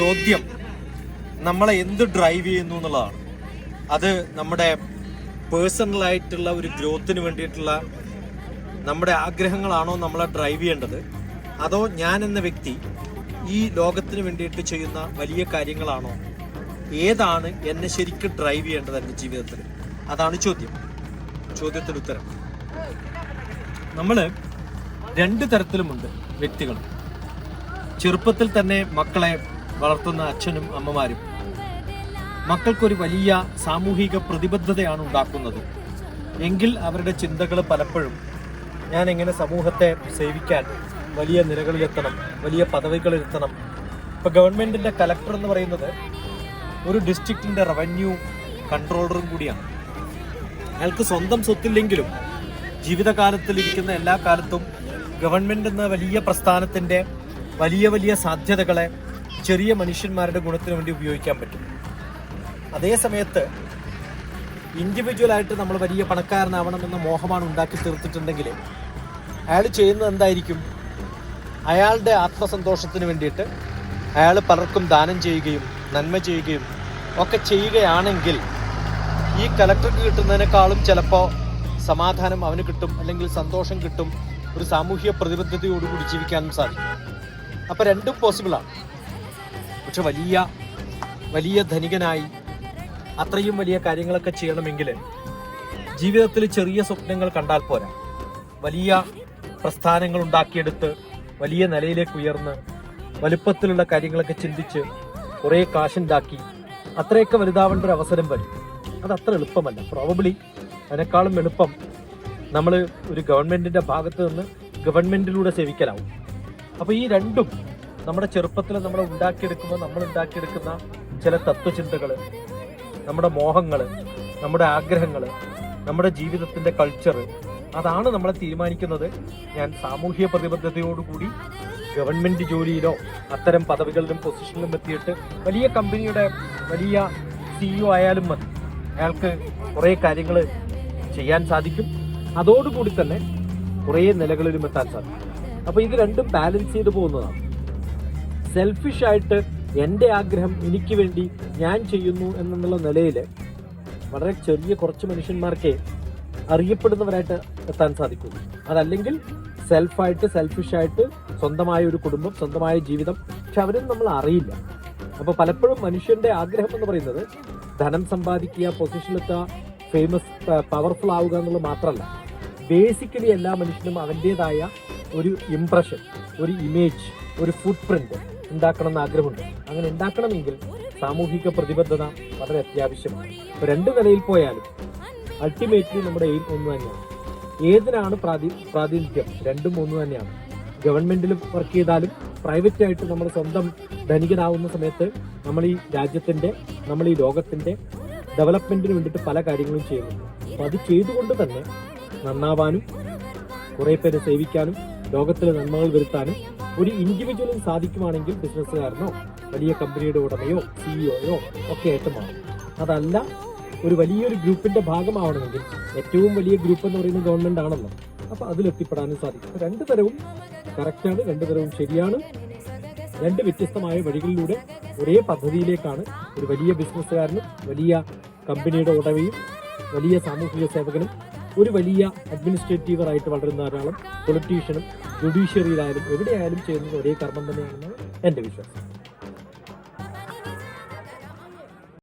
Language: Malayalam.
ചോദ്യം നമ്മളെ എന്ത് ഡ്രൈവ് ചെയ്യുന്നു എന്നുള്ളതാണ്. അത് നമ്മുടെ പേഴ്സണൽ ആയിട്ടുള്ള ഒരു ഗ്രോത്തിന് വേണ്ടിയിട്ടുള്ള നമ്മുടെ ആഗ്രഹങ്ങളാണോ നമ്മളെ ഡ്രൈവ് ചെയ്യേണ്ടത്? അതോ ഞാൻ എന്ന വ്യക്തി ഈ ലോകത്തിന് വേണ്ടിയിട്ട് ചെയ്യുന്ന വലിയ കാര്യങ്ങളാണോ? ഏതാണ് എന്നെ ശരിക്കും ഡ്രൈവ് ചെയ്യേണ്ടത് എന്റെ ജീവിതത്തിൽ? അതാണ് ചോദ്യം. ചോദ്യത്തിന് ഉത്തരം. നമ്മൾ രണ്ട് തരത്തിലുമുണ്ട് വ്യക്തികൾ ചെറുപ്പത്തിൽ തന്നെ മക്കളെ വളർത്തുന്ന അച്ഛനും അമ്മമാരും. മക്കൾക്കൊരു വലിയ സാമൂഹിക പ്രതിബദ്ധതയാണ് ഉണ്ടാക്കുന്നത്. എങ്കിൽ അവരുടെ ചിന്തകൾ പലപ്പോഴും ഞാൻ എങ്ങനെ സമൂഹത്തെ സേവിക്കാൻ വലിയ നിലകളിലെത്തണം വലിയ പദവികളിലെത്തണം. ഇപ്പോൾ ഗവൺമെന്റിന്റെ കലക്ടർ എന്ന് പറയുന്നത് ഒരു ഡിസ്ട്രിക്റ്റിന്റെ റവന്യൂ കൺട്രോളറും കൂടിയാണ്. അയാൾക്ക് സ്വന്തം സ്വത്തില്ലെങ്കിലും ജീവിതകാലത്തിൽ ഇരിക്കുന്ന എല്ലാ കാലത്തും ഗവൺമെന്റ് എന്ന വലിയ പ്രസ്ഥാനത്തിന്റെ വലിയ വലിയ സാധ്യതകളെ ചെറിയ മനുഷ്യന്മാരുടെ ഗുണത്തിന് വേണ്ടി ഉപയോഗിക്കാൻ പറ്റും. അതേ സമയത്ത് ഇൻഡിവിജ്വൽ ആയിട്ട് നമ്മൾ വലിയ പണക്കാരനാവണമെന്ന മോഹമാണ് ഉണ്ടാക്കി തീർത്തിട്ടുണ്ടെങ്കിൽ അയാൾ ചെയ്യുന്നത് എന്തായിരിക്കും? അയാളുടെ ആത്മസന്തോഷത്തിന് വേണ്ടിയിട്ട് അയാൾ പലർക്കും ദാനം ചെയ്യുകയും നന്മ ചെയ്യുകയും ഒക്കെ ചെയ്യുകയാണെങ്കിൽ ഈ കലക്ടർക്ക് കിട്ടുന്നതിനേക്കാളും ചിലപ്പോൾ സമാധാനം അവന് കിട്ടും അല്ലെങ്കിൽ സന്തോഷം കിട്ടും ഒരു സാമൂഹിക പ്രതിബദ്ധതയോടുകൂടി ജീവിക്കാനും സാധിക്കും. അപ്പോൾ രണ്ടും പോസിബിളാണ് പക്ഷെ വലിയ വലിയ ധനികനായി അത്രയും വലിയ കാര്യങ്ങളൊക്കെ ചെയ്യണമെങ്കിൽ ജീവിതത്തിൽ ചെറിയ സ്വപ്നങ്ങൾ കണ്ടാൽ പോരാ. വലിയ പ്രസ്ഥാനങ്ങൾ ഉണ്ടാക്കിയെടുത്ത് വലിയ നിലയിലേക്ക് ഉയർന്ന് വലുപ്പത്തിലുള്ള കാര്യങ്ങളൊക്കെ ചിന്തിച്ച് കുറേ കാശുണ്ടാക്കി അത്രയൊക്കെ വലുതാവേണ്ട ഒരു അവസരം വരും. അത് അത്ര എളുപ്പമല്ല. പ്രോബബ്ലി അതിനേക്കാളും എളുപ്പം നമ്മൾ ഒരു ഗവൺമെന്റിന്റെ ഭാഗത്ത് നിന്ന് ഗവൺമെന്റിലൂടെ സേവിക്കലാവും. അപ്പോൾ ഈ രണ്ടും നമ്മുടെ ചെറുപ്പത്തിൽ നമ്മൾ ഉണ്ടാക്കിയെടുക്കുമ്പോൾ നമ്മൾ ഉണ്ടാക്കിയെടുക്കുന്ന ചില തത്വചിന്തകൾ നമ്മുടെ മോഹങ്ങൾ നമ്മുടെ ആഗ്രഹങ്ങൾ നമ്മുടെ ജീവിതത്തിന്റെ കൾച്ചർ അതാണ് നമ്മളെ തീരുമാനിക്കുന്നത്. ഞാൻ സാമൂഹ്യ പ്രതിബദ്ധതയോടുകൂടി ഗവൺമെന്റ് ജോലിയിലോ അത്തരം പദവികളിലും പൊസിഷനിലും എത്തിയിട്ട് വലിയ കമ്പനിയുടെ വലിയ സിഇഒ ആയാലും മതി. അയാൾക്ക് കുറേ കാര്യങ്ങൾ ചെയ്യാൻ സാധിക്കും. അതോടുകൂടി തന്നെ കുറേ നിലകളിലും എത്താൻ സാധിക്കും. അപ്പോൾ ഇത് രണ്ടും ബാലൻസ് ചെയ്ത് പോകുന്നതാണ്. സെൽഫിഷ് ആയിട്ട് എന്റെ ആഗ്രഹം എനിക്ക് വേണ്ടി ഞാൻ ചെയ്യുന്നു എന്നുള്ള നിലയിൽ വളരെ ചെറിയ കുറച്ച് മനുഷ്യന്മാർക്കേ അറിയപ്പെടുന്നവരായിട്ട് എത്താൻ സാധിക്കുള്ളൂ അതല്ലെങ്കിൽ സെൽഫായിട്ട് സെൽഫിഷായിട്ട് സ്വന്തമായ ഒരു കുടുംബം സ്വന്തമായ ജീവിതം പക്ഷെ അവരും നമ്മൾ അറിയില്ല. അപ്പോൾ പലപ്പോഴും മനുഷ്യന്റെ ആഗ്രഹം എന്ന് പറയുന്നത് ധനം സമ്പാദിക്കുക പൊസിഷനിലെത്തുക ഫേമസ് പവർഫുൾ ആവുക എന്നുള്ളത് മാത്രമല്ല. ബേസിക്കലി എല്ലാ മനുഷ്യനും അവന്റേതായ ഒരു ഇംപ്രഷൻ ഒരു ഇമേജ് ഒരു ഫുട് പ്രിന്റ് ഉണ്ടാക്കണം എന്ന് ആഗ്രഹമുണ്ട്. അങ്ങനെ ഉണ്ടാക്കണമെങ്കിൽ സാമൂഹിക പ്രതിബദ്ധത വളരെ അത്യാവശ്യമാണ്. ഇപ്പൊ രണ്ട് നിലയിൽ പോയാലും അൾട്ടിമേറ്റ്ലി നമ്മുടെ എയിം ഒന്ന് തന്നെയാണ്. ഏതിനാണ് പ്രാതി പ്രാതിനിധ്യം? രണ്ടും ഒന്ന് തന്നെയാണ്. ഗവൺമെന്റിലും വർക്ക് ചെയ്താലും പ്രൈവറ്റ് ആയിട്ട് നമ്മൾ സ്വന്തം ധനികനാവുന്ന സമയത്ത് നമ്മൾ ഈ രാജ്യത്തിന്റെ നമ്മൾ ഈ ലോകത്തിന്റെ ഡെവലപ്മെന്റിന് വേണ്ടിയിട്ട് പല കാര്യങ്ങളും ചെയ്യുന്നുണ്ട്. അപ്പൊ അത് ചെയ്തുകൊണ്ട് തന്നെ നന്നാവാനും കുറെ പേരെ സേവിക്കാനും ലോകത്തിലെ നന്മകൾ വരുത്താനും ഒരു ഇൻഡിവിജ്വലിന് സാധിക്കുവാണെങ്കിൽ ബിസിനസ്സുകാരനോ വലിയ കമ്പനിയുടെ ഉടമയോ സിഇഒയോ ഒക്കെ ആയിട്ട് മാറും അതല്ല ഒരു വലിയൊരു ഗ്രൂപ്പിന്റെ ഭാഗമാവണമെങ്കിൽ ഏറ്റവും വലിയ ഗ്രൂപ്പ് എന്ന് പറയുന്നത് ഗവൺമെന്റ് ആണല്ലോ. അപ്പൊ അതിലെത്തിപ്പെടാനും സാധിക്കും. രണ്ടു തരവും കറക്റ്റാണ് രണ്ടു തരവും ശരിയാണ്. രണ്ട് വ്യത്യസ്തമായ വഴികളിലൂടെ ഒരേ പദ്ധതിയിലേക്കാണ് ഒരു വലിയ ബിസിനസ്സുകാരനും വലിയ കമ്പനിയുടെ ഉടമയും വലിയ സാമൂഹിക സേവകനും ഒരു വലിയ അഡ്മിനിസ്ട്രേറ്റീവറായിട്ട് വളരുന്ന ഒരാളും പൊളിറ്റീഷ്യനും ജുഡീഷ്യറിയിലായാലും എവിടെയായാലും ചെയ്യുന്നത് ഒരേ കർമ്മം തന്നെയാണെന്നാണ് എന്റെ വിശ്വാസം.